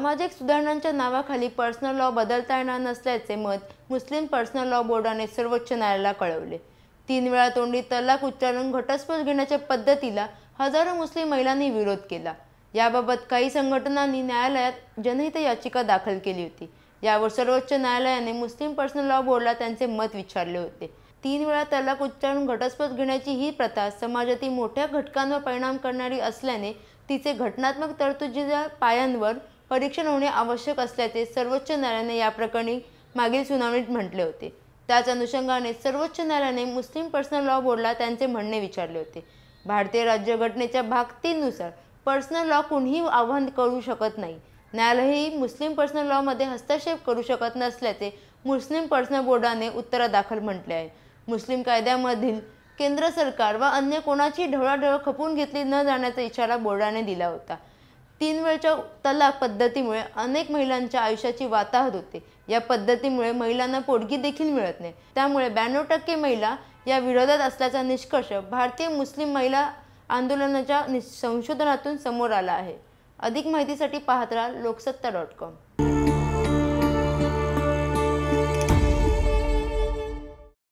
सामाजिक सुधारणांच्या नावाखाली पर्सनल लॉ बदलता येणार नसल्याचे मत मुस्लिम पर्सनल लॉ बोर्डाने सर्वोच्च न्यायालयाला कळवले. तीन वेळा तोंडी तलाक उच्चारून घटस्फोट घेण्याच्या पद्धतीला हजारो मुस्लिम महिलांनी विरोध केला. याबाबत काही संघटनांनी न्यायालयात जनहित याचिका दाखल केली होती. यावर सर्वोच्च न्यायालयाने मुस्लिम पर्सनल लॉ बोर्डला त्यांचे मत विचारले होते. तीन वेळा तलाक उच्चारून घटस्फोट घेण्याची ही प्रथा समाजातील मोठ्या घटकांवर परिणाम करणारी असल्याने तिचे घटनात्मक तरतुदीच्या पायांवर परीक्षण होणे आवश्यक असल्याचे सर्वोच्च न्यायालयाने या प्रकरणी मागील सुनावणीत म्हटले होते. त्याच अनुषंगाने सर्वोच्च न्यायालयाने मुस्लिम पर्सनल लॉ बोर्डला त्यांचे म्हणणे विचारले होते. भारतीय राज्यघटनेच्या भाग तीननुसार पर्सनल लॉ कुणीही आव्हान करू शकत नाही. न्यायालयही मुस्लिम पर्सनल लॉमध्ये हस्तक्षेप करू शकत नसल्याचे मुस्लिम पर्सनल बोर्डाने उत्तरादाखल म्हटले आहे. मुस्लिम कायद्यामधील केंद्र सरकार व अन्य कोणाची ढवळाढवळ खपून घेतली न जाण्याचा इशारा बोर्डाने दिला होता. तीन वेळच्या तलाक पद्धतीमुळे अनेक महिलांच्या आयुष्याची वाताहत होते. या पद्धतीमुळे महिलांना पोटगी देखील मिळत नाही. त्यामुळे ब्याण्णव टक्के महिला या विरोधात असल्याचा निष्कर्ष भारतीय मुस्लिम महिला आंदोलनाच्या संशोधनातून समोर आला आहे. अधिक माहितीसाठी पाहत राहा लोकसत्ता डॉट कॉम.